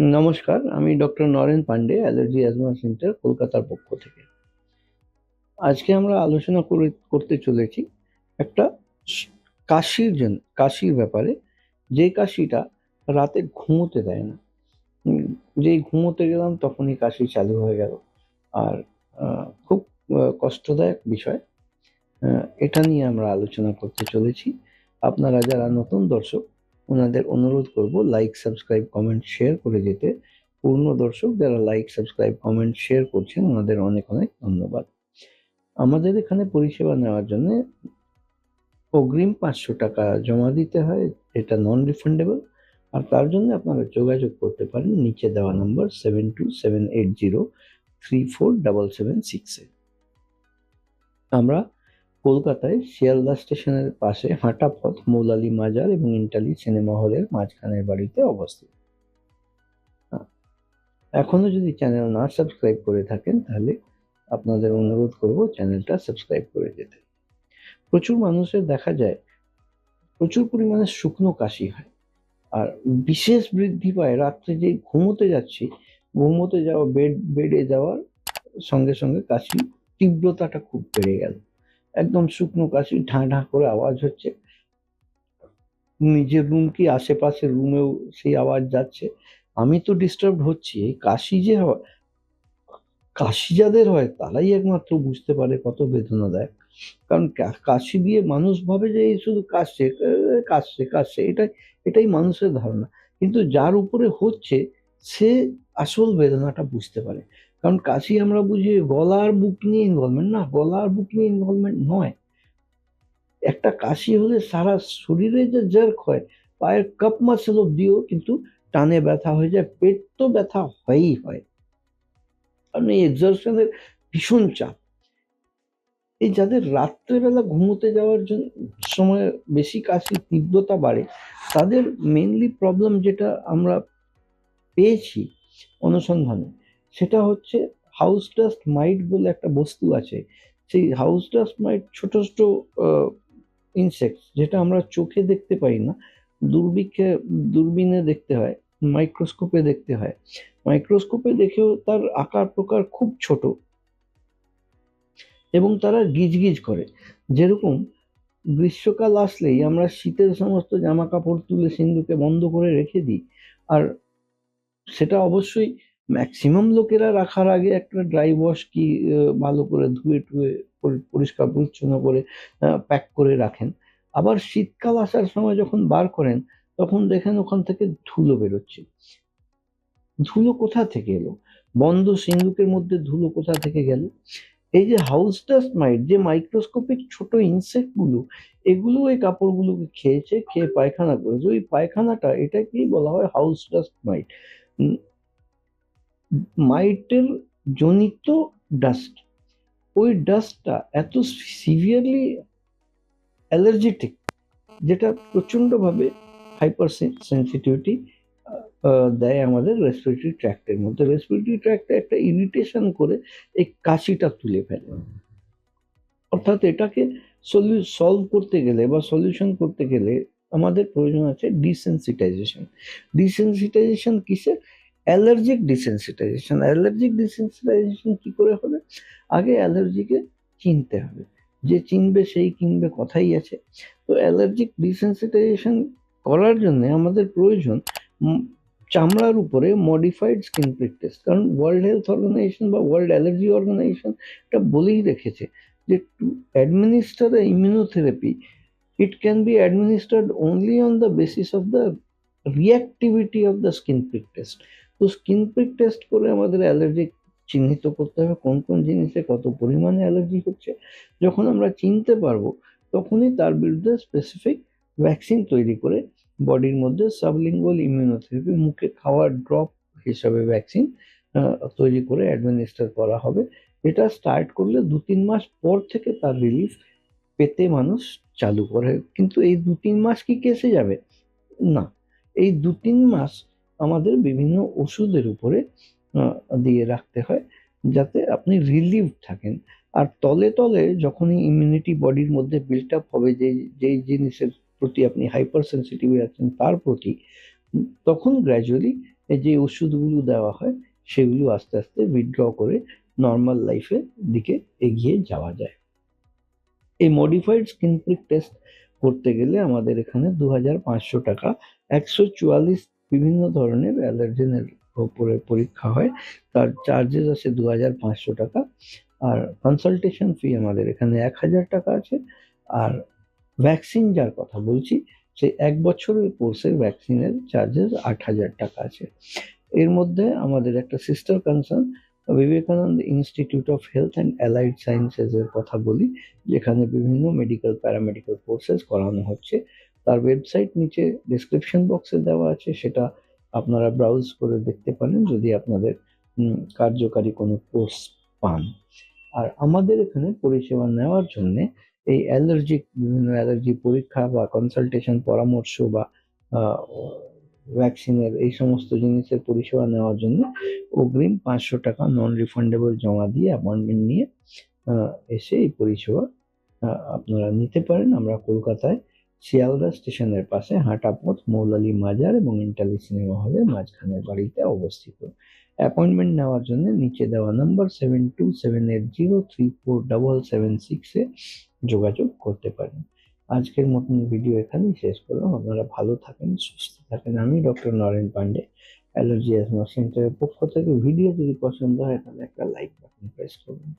নমস্কার, আমি doctor Naren Pandey, allergy asthma centre, কলকাতার পক্ষ থেকে। আজকে আমরা আলোচনা করে, করতে চলেছি একটা কাশির জন্য, কাশির ব্যাপারে। যে কাশিটা রাতে ঘুমোতে দেয় না। যেই ঘুমোতে গেলাম তখনই কাশি চালু হয়ে গেল। আর খুব কষ্টদায়ক বিষয়। এটা নিয়ে আমরা আলোচনা করতে চলেছি। আপনারা যারা নতুন দর্শক ওনাদের অনুরোধ করব লাইক সাবস্ক্রাইব কমেন্ট শেয়ার করে যেতে। পূর্ণ দর্শক, যারা লাইক সাবস্ক্রাইব কমেন্ট শেয়ার করছেন, ওনাদের অনেক অনেক ধন্যবাদ। আমাদের এখানে পরিষেবা নেওয়ার জন্য অগ্রিম পাঁচশো টাকা জমা দিতে হয়, এটা নন রিফান্ডেবল আর তার জন্য আপনারা যোগাযোগ করতে পারেন, নিচে দেওয়া number seven two seven eight zero three four double seven সিক্সে আমরা কলকাতায় শিয়ালদা স্টেশনের পাশে হাঁটা পথ মৌলালি মাজার এবং ইন্টালি সিনেমা হলের মাঝখানের বাড়িতে অবস্থিত। হ্যাঁ। এখনও যদি চ্যানেল না সাবস্ক্রাইব করে থাকেন, তাহলে আপনাদের অনুরোধ করব চ্যানেলটা সাবস্ক্রাইব করে যেতে। প্রচুর মানুষের দেখা যায়, প্রচুর পরিমাণে শুকনো কাশি হয়। আর বিশেষ বৃদ্ধি পায় রাত্রে যে ঘুমোতে যাচ্ছি, ঘুমোতে যাওয়া, বেড, বেডে যাওয়ার সঙ্গে সঙ্গে কাশি তীব্রতাটা খুব বেড়ে গেল। একদম শুকনো কাশি ঢাঁ ঢাঁ করে আওয়াজ হচ্ছে। নিজের রুম কি আশেপাশের রুমেও সেই আওয়াজ যাচ্ছে। আমি তো ডিস্টার্ব হচ্ছি। এই কাশি যে হয়, কাশি যাদের হয়, তারাই একমাত্র বুঝতে পারে কত বেদনাদায়ক। কারণ কাশি দিয়ে মানুষ ভাবে যে এই শুধু কাশছে কাশছে কাশছে, এটাই এটাই মানুষের ধারণা। কিন্তু যার উপরে হচ্ছে, সে আসল বেদনাটা বুঝতে পারে। কারণ কাশি আমরা বুঝি গলার বুক নিয়ে ইনভলভমেন্ট না, গলার বুক নিয়ে ইনভলভমেন্ট নয়। একটা কাশি হলে সারা শরীরে যে জার্ক হয়, পায়ের কাপ মাসেল অব্দিও কিন্তু টানে ব্যথা হয়ে যায়, পেট তো ব্যথা হয়ই হয়। কারণ এই এক্সরশনের ভীষণ চাপ। এই যাদের রাত্রেবেলা ঘুমোতে যাওয়ার জন্য সময় বেশি কাশির তীব্রতা বাড়ে, তাদের মেনলি প্রবলেম যেটা আমরা পেয়েছি অনুসন্ধানে সেটা হচ্ছে হাউস ডাস্ট মাইট বলে একটা বস্তু আছে। সেই হাউস ডাস্ট মাইট ছোট ছোট ইনসেক্টস যেটা আমরা চোখে দেখতে পাই না দূরবীক্ষে দূরবীনে দেখতে হয় মাইক্রোস্কোপে দেখতে হয়। মাইক্রোস্কোপে দেখেও তার আকার প্রকার খুব ছোট এবং তারা গিজগিজ করে। যেরকম গ্রীষ্মকাল আসলেই আমরা শীতের সমস্ত জামা কাপড় তুলে সিন্ধুকে বন্ধ করে রেখে দিই, আর সেটা অবশ্যই ম্যাক্সিমাম লোকেরা রাখার আগে একটা ড্রাই ওয়াশ কি ভালো করে ধুয়ে টুয়ে পরি- পরিষ্কার, পরিচ্ছন্ন করে প্যাক করে রাখেন। আবার শীতকাল আসার সময় যখন বার করেন, তখন দেখেন ওখান থেকে ধুলো বেরোচ্ছে। ধুলো কোথা থেকে এলো? বন্ধ সিন্ধুকের মধ্যে ধুলো কোথা থেকে গেল? এই যে হাউস ডাস্ট মাইট যে মাইক্রোস্কোপিক ছোট ইনসেক্টগুলো এগুলো এই কাপড়গুলোকে খেয়েছে, খেয়ে পায়খানা করেছে। ওই পায়খানাটা, এটাকেই বলা হয় হাউস ডাস্ট মাইট মাইটের জনিত ডাস্ট ওই ডাস্টটা এত সিভিয়ারলি অ্যালার্জেটিক যেটা প্রচণ্ডভাবে হাইপার সেন্সিটিভিটি দেয় আমাদের রেসপিরেটরি ট্র্যাক্টের মধ্যে। রেসপিরেটরি ট্র্যাক্টে একটা ইরিটেশন করে এই কাশিটা তুলে ফেলে। অর্থাৎ এটাকে সলিউ সলভ করতে গেলে বা সলিউশন করতে গেলে আমাদের প্রয়োজন আছে ডিসেন্সিটাইজেশন ডিসেন্সিটাইজেশন কিসের? Allergic desensitisation. অ্যালার্জিক ডিসেন্সিটাইজেশন কি করে হবে? আগে অ্যালার্জিকে চিনতে হবে। যে চিনবে, সেই কিনবে কথাই আছে। তো অ্যালার্জিক ডিসেন্সিটাইজেশন করার জন্য আমাদের প্রয়োজন চামড়ার উপরে মডিফাইড স্কিন প্রিক টেস্ট কারণ ওয়ার্ল্ড হেলথ অর্গানাইজেশন বা ওয়ার্ল্ড অ্যালার্জি অর্গানাইজেশন এটা বলেই রেখেছে যে to administer the immunotherapy, it can be administered only on the basis of the reactivity of the skin prick test তো স্কিন প্রিক টেস্ট করে আমাদের allergy চিহ্নিত করতে হবে, কোন কোন জিনিসে কত পরিমাণে অ্যালার্জি হচ্ছে। যখন আমরা চিনতে পারব, তখনই তার বিরুদ্ধে স্পেসিফিক ভ্যাকসিন তৈরি করে বডির মধ্যে সাবলিঙ্গুয়াল ইমিউনোথেরাপি মুখে খাওয়ার ড্রপ হিসাবে ভ্যাকসিন তৈরি করে অ্যাডমিনিস্টার করা হবে। এটা স্টার্ট করলে দু তিন মাস পর থেকে তার রিলিফ পেতে মানুষ চালু করে। কিন্তু এই দু তিন মাস কি কেসে যাবে? না। এই দু তিন মাস আমাদের বিভিন্ন ওষুধের উপরে দিয়ে রাখতে হয়, যাতে আপনি রিলিভ থাকেন। আর তলে তলে যখনই ইমিউনিটি বডির মধ্যে বিল্ট আপ হবে, যে, যেই জিনিসের প্রতি আপনি হাইপার সেন্সিটিভ আছেন, তার প্রতি, তখন গ্র্যাজুয়ালি যে ওষুধগুলো দেওয়া হয়, সেগুলো আস্তে আস্তে উইথড্র করে নর্মাল লাইফের দিকে এগিয়ে যাওয়া যায়। এই মডিফাইড স্কিন প্রিক টেস্ট করতে গেলে আমাদের এখানে দু হাজার পাঁচশো টাকা, একশো চুয়াল্লিশ বিভিন্ন ধরনের অ্যালার্জেনের ওপরে পরীক্ষা হয়। তার চার্জেস আছে দু হাজার পাঁচশো টাকা। আর কনসালটেশন ফি আমাদের এখানে এক হাজার টাকা আছে। আর ভ্যাকসিন যার কথা বলছি, সে এক বছরের কোর্সের ভ্যাকসিনের চার্জেস আট হাজার টাকা আছে। এর মধ্যে আমাদের একটা sister concern Vivekananda institute of health and allied সায়েন্সেসের কথা বলি, যেখানে বিভিন্ন মেডিকেল প্যারামেডিক্যাল কোর্সেস করানো হচ্ছে। তার ওয়েবসাইট নিচে ডিসক্রিপশন বক্সে দেওয়া আছে, সেটা আপনারা ব্রাউজ করে দেখতে পারেন যদি আপনাদের কার্যকারী কোনো কোর্স পান। আর আমাদের এখানে পরিষেবা নেওয়ার জন্য এই অ্যালার্জিক বিভিন্ন অ্যালার্জি পরীক্ষা বা কনসালটেশন পরামর্শ বা ভ্যাকসিনের এই সমস্ত জিনিসের পরিষেবা নেওয়ার জন্য অগ্রিম পাঁচশো টাকা নন রিফান্ডেবল জমা দিয়ে অ্যাপয়েন্টমেন্ট নিয়ে এসে এই পরিষেবা আপনারা নিতে পারেন। আমরা কলকাতায় শিয়ালদা স্টেশনের পাশে হাঁটাপথ, মৌলালি মাজার এবং ইন্টালি সিনেমা হলের মাঝখানের বাড়িতে অবস্থিত। অ্যাপয়েন্টমেন্ট নেওয়ার জন্য নিচে দেওয়া number seven two seven eight zero three four double seven সিক্সে যোগাযোগ করতে পারেন। আজকের মতন ভিডিও এখানেই শেষ করলাম। আপনারা ভালো থাকেন, সুস্থ থাকেন। আমি doctor Naren Pandey, allergy asthma সেন্টারের পক্ষ থেকে। ভিডিও যদি পছন্দ হয় তাহলে একটা লাইক বাটন প্রেস করবেন